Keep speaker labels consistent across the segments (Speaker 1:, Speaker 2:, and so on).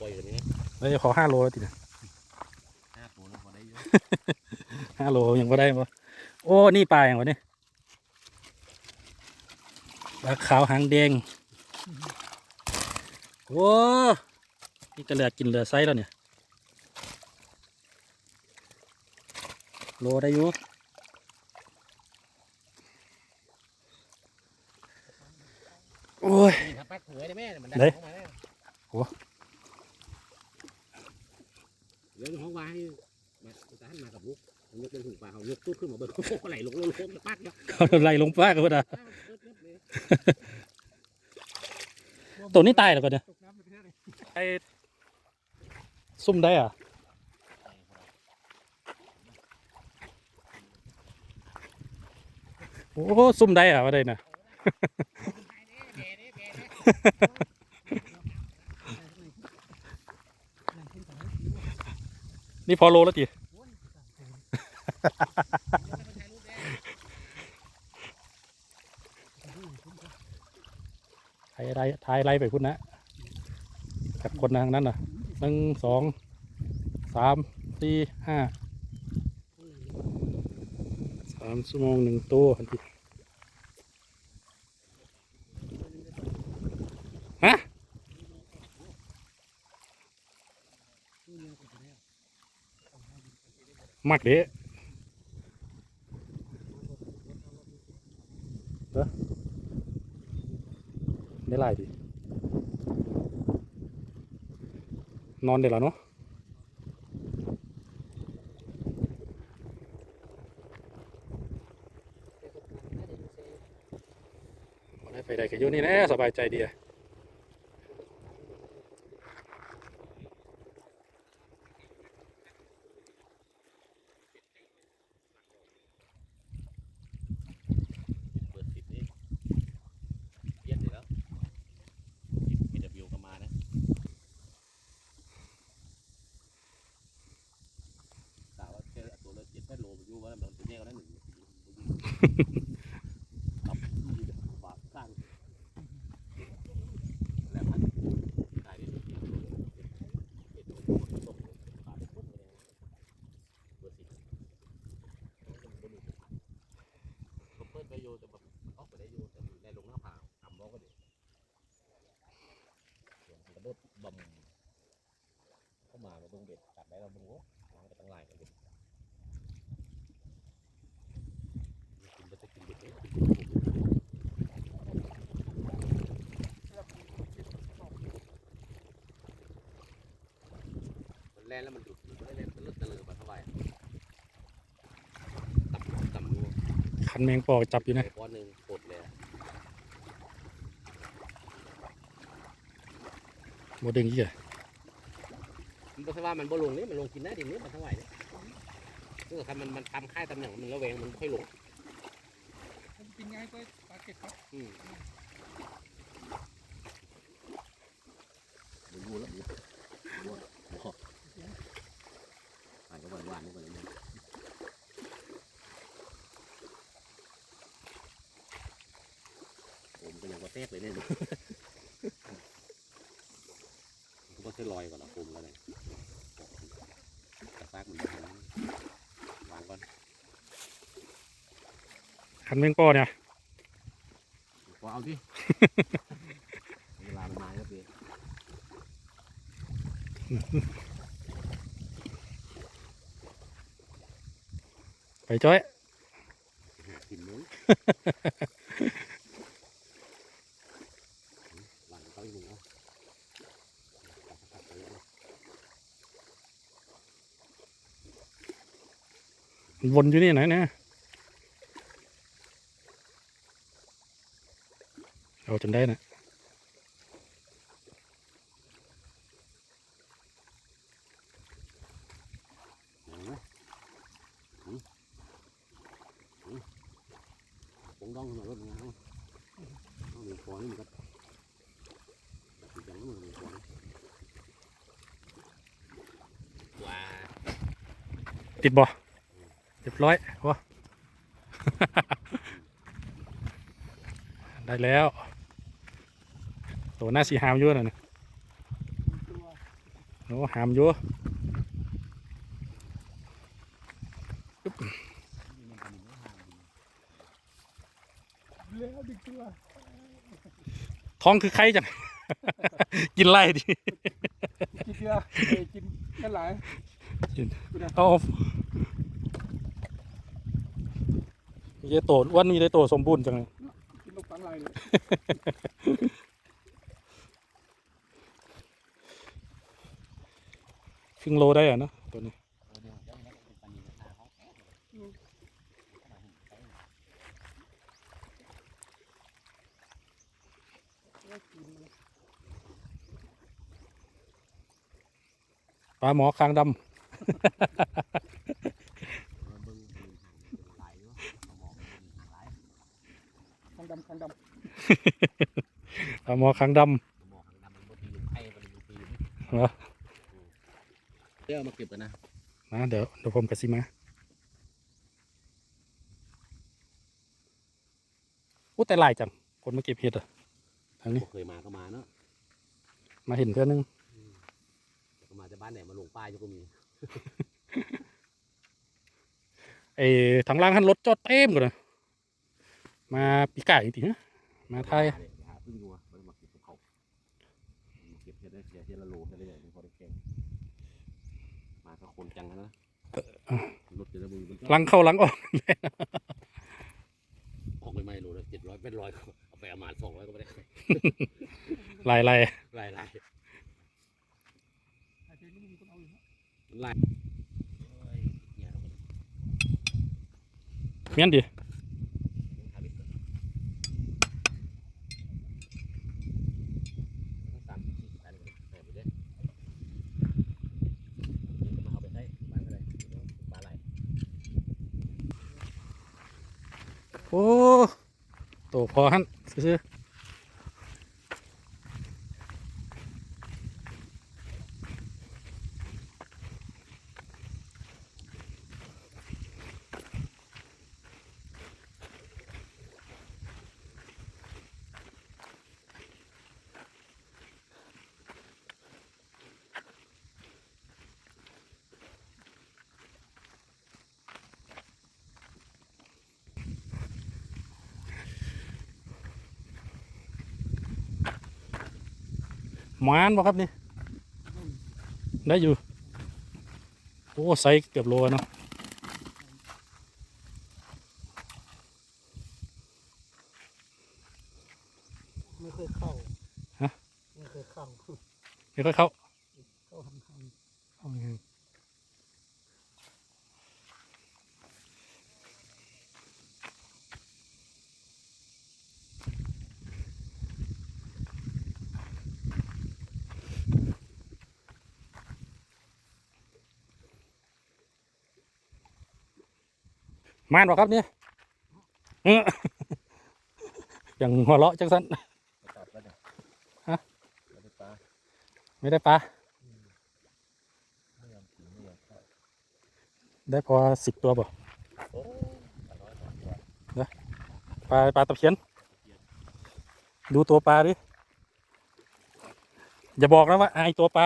Speaker 1: ปล่อยกันนี้
Speaker 2: แล้วจะขอห้าโลแล้วทีเนี่ย
Speaker 1: ห้าตัวแล้วพอได้เยอะ
Speaker 2: ห้าโลยังก็ได้ปะโอ้นี่ปลาอย่างวะเนี่ยปลาขาวหางแดงโอ้นี่กระเหลือกินเหลือไซส์แล้วเนี่ย โลได้อยู่โอ้ย
Speaker 1: นี่ถ้าปักเหนื่อยได้แม่มันได้
Speaker 2: เด้
Speaker 1: ของมาแล้ว
Speaker 2: โอ้
Speaker 1: เดี๋ยวห้องว่าให้มาตาหันมากับลูกผมยก ตู้ขึ้นมาเบิกโอ้โหไหลลงลงลงปักเนาะ
Speaker 2: เขาไล่ลงฟ้ากกันวะนะ
Speaker 1: อ้า
Speaker 2: ตัวนี้ตายแล้วกันเนี่ย
Speaker 3: ไอ
Speaker 2: ซุ่มได้อะโอ้ซุ่มได้อะว่าได้นะนี่พอโลแล้วจี ไทยอะไรไทยไรไปพุ่นนะกับคนทางนั้นน่ะหนึ่งสองสามสี่ห้าสามชั่วโมงหนึ่งตัวทันทีฮะมักเด้เด้อได้หลายดีนอนเดี๋ยวแล้วเนาะได้ไปได้กันอยู่นี่แน่สบายใจดีอะ
Speaker 1: เปิดสิบนี่เย็นเลยแล้วมีเดบิวก็มานะกล่าวว่าแค่ตัวละเจ็ดแปดโลไปอยู่ว่ามันตัวเนี้ยก็ได้หนึ่งครั บฝากสร้ามาเจ็ดโลตกขายปุ๊บเลยเบอร์สิบเขาเปิดไปโยแต่แบบออกไปได้โยแต่ในลงหน้าผาทำร้องเระโดดบอมเข้ามาในตรงเบ็ดตัดได้เราบึงโอ้น้องก็ตั้งลายกันเบ็ดกินไปจะกินเบ็ดเนี่ยมั นแล่นแล้วมันดุดมันไม่ได้แล่นตะลึดตะลือมาเท่าไหร่ต่ำต่ำรู้
Speaker 2: คันแมงปอจับอยู่นะ
Speaker 1: ก้อนหนึ่งปลดเลยอะ
Speaker 2: โมดึงยี่อะ
Speaker 1: มันไม่ใช่ว่ามันบ่ลงนี่มันลงกินได้ดินี่มันเท่าไหร่เนี่ยถ้าเกิดมันมันทำค่ายตำแหน่งมันระแวงมันค่อยลง
Speaker 3: มันกินง่ายก็ปลาเก็ดครับ
Speaker 1: อืมดูดูแล้วดูดูบอกอ่านก็หวานหวานๆนี่ก่อนเลยเนี่ยโอ้มันก็ยังกระเทกเลยเนี่ยดูมันก็จะลอยก่อนละโฟมแล้วเนี่ยกระซากมันวางก่อน
Speaker 2: คันแมงปอเนี่ย
Speaker 1: พอเอาสิเวลามันมาก็เปลี่ยน
Speaker 2: ไปจ้อย
Speaker 1: กินนู้นหลังเขาอีกหนึ่งเอา
Speaker 2: วนอยู่นี่ไหนนะเอาจนได้นะ
Speaker 1: เห็นไหมหืมหืมผมต้องหน่อยรถนะต้องมีฟอนนี่มันก็แบบอย่างนั้นมันมีฟอนว้า
Speaker 2: ติดบ่เรียบร้อยว้าได้แล้วตัวหน้าสีหามอยู่นะนะ
Speaker 3: ตัว
Speaker 2: โอ้หามอยู่
Speaker 3: แล้วดึกตัว
Speaker 2: ท้องคือใครจัง กินไล่ดิ
Speaker 3: กินเยอะเอ้ยกินแค่หลาย
Speaker 2: เอามีได้โตอ้วันมีได้โตสมบูรณ์จังเลย
Speaker 3: กินลูกปังลายเลย
Speaker 2: ครึ่งโลได้อะนะตัวนี้ปลาหมอคางดำ
Speaker 3: คังดำคังดำ
Speaker 2: ปลาหมอคางดเหรอ
Speaker 1: เดี๋ยวเอามาเก็บกันนะำ
Speaker 2: นะเดี๋ยวเดี๋ยวผมกระซิมาอู้แต่หลายจังคนมาเก็บเห็ดอะทางนี้
Speaker 1: เคยมาก็มาเนาะ
Speaker 2: มาเห็นเพื่อนนึง
Speaker 1: แต่ก็มาจากบ้านไหนมาลงป้ายก็มี
Speaker 2: ไอ้ทางล่างหันรถจอดเต็มกันเลยมาปีไก่ายจริงๆนะมาไทย
Speaker 1: หาพึ่งนัวมันมาเก็บกับเขามาเก็บเห็ดได้เสียเห็ดละโลเห็ดได้ใหญ่พอได้แกงมาก็คนจังนะรถจะได้มือมันก็
Speaker 2: ลังเข้าลังออก
Speaker 1: ออกไม่ไม่รู้เลยเจ็ดร้อยเป็นร้อยเอาไปเอามาสองร้อยก็ไม่ได้
Speaker 2: ลายลาย
Speaker 1: ลายลายำ
Speaker 3: แต่เดี๋ยวนี้มีคนเอาอยู่ นะ
Speaker 1: ลายเฮ้ยเนี่ยเราก็
Speaker 2: เมียนดิ
Speaker 1: ทำอีกก่อนต้องสามสิบสี่สิบอันเลยใส่ไปเลยเดี๋ยวจะมาเอาไปใช้บ้านอะไรปลาไหล
Speaker 2: โอ้โตพอหันซื้อหมานบ่ครับนี่ ได้อยู่ โอ้ไซส์เกือบโลเนาะ
Speaker 3: ไม่เคยเข้า
Speaker 2: ฮะ
Speaker 3: ไม่เคยเข้า
Speaker 2: เดี๋ยวก็เข้า
Speaker 3: เข้าทำท
Speaker 2: เอาไง มานบ่ครับเนี่ยเอ้ออย่างหัวเราะจังสัน
Speaker 1: ตัดแล้วเนี่ย
Speaker 2: ฮะ
Speaker 1: ไม่ได้ปลา
Speaker 2: ไม่ได้ปลา
Speaker 1: ไม่ยอมกินไม่ยอมเข้า
Speaker 2: ได้พอสิบตัวบ่
Speaker 1: โอ้ปลาน้อยสองตัว
Speaker 2: ปลาปลาตะเพียน ดูตัวปลาดิ อย่าบอกนะว่าอายตัวปลา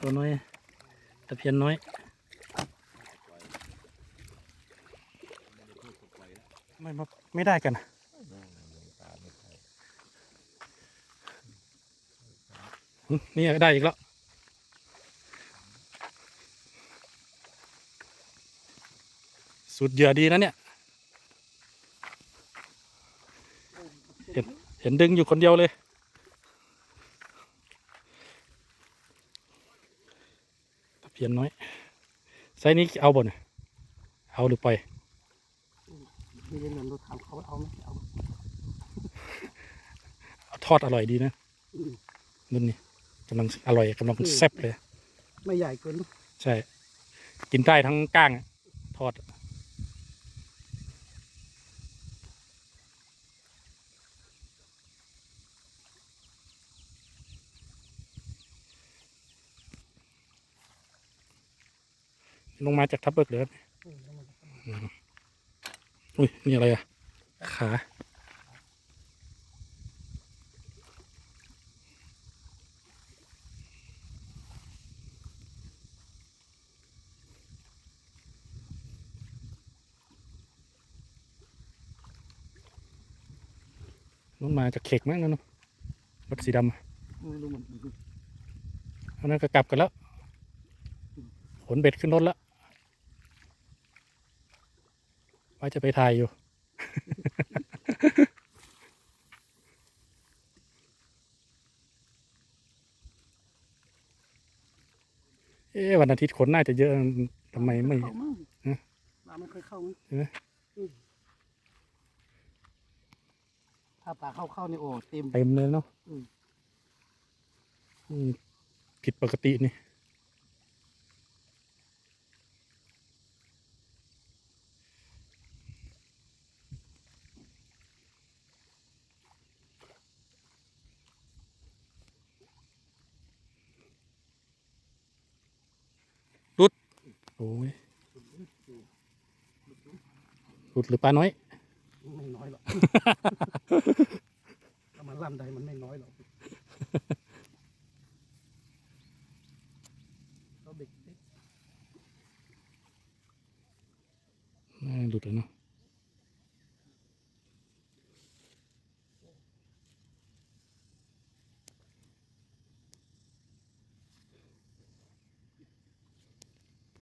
Speaker 2: ตัวน้อยตะเพียนน้อยไม่มาไม่ได้กันนี่ได้อีกแล้วสุดเหยื่อดีนะเนี่ยเห็นเห็นดึงอยู่คนเดียวเลย ตะ เพียนน้อยไซส์นี้เอาบ่นยเอาหรือปล่อยำ
Speaker 3: มีเงินรถถามเขาเอาไหมเอา
Speaker 2: เอาทอดอร่อยดีนะนุ่นนี่กำลังอร่อยกำลังแซ่บเลย
Speaker 3: ไม่ใหญ่เกิน
Speaker 2: ใช่ กินได้ทั้งก้างอะทอด ลงมาจากทับเบิกเลยครับอืมอุ้ยนี่อะไรอะ
Speaker 3: ไอ
Speaker 2: ขานู้นมาจากเข็กมั้งนั่นเนอะรถสีดำอะ
Speaker 3: ไม่รู้เหมือนกัน
Speaker 2: อันนั้นก็กลับกันแล้ว ขนเบ็ดขึ้นรถแล้ว ว่าจะไปถ่ายอยู่ เอ๊ะวันอาทิตย์ขนน่าจะเยอะทำไมไม่
Speaker 3: เข้ามั้ง
Speaker 2: ฮะ
Speaker 3: ปลาไม่เคยเข้ามั้ง
Speaker 2: เห็นไหม
Speaker 3: อืมถ้าปลาเข้าเข้านี่โอ้เต็ม
Speaker 2: เต็มเลยเนาะ
Speaker 3: อืม
Speaker 2: อืมผิดปกตินี่ อ้ยหลุดหรือปลาน้อย
Speaker 3: ไม่น้อยหรอก ถ้ามันล่ำใดมันไม่น้อยหรอก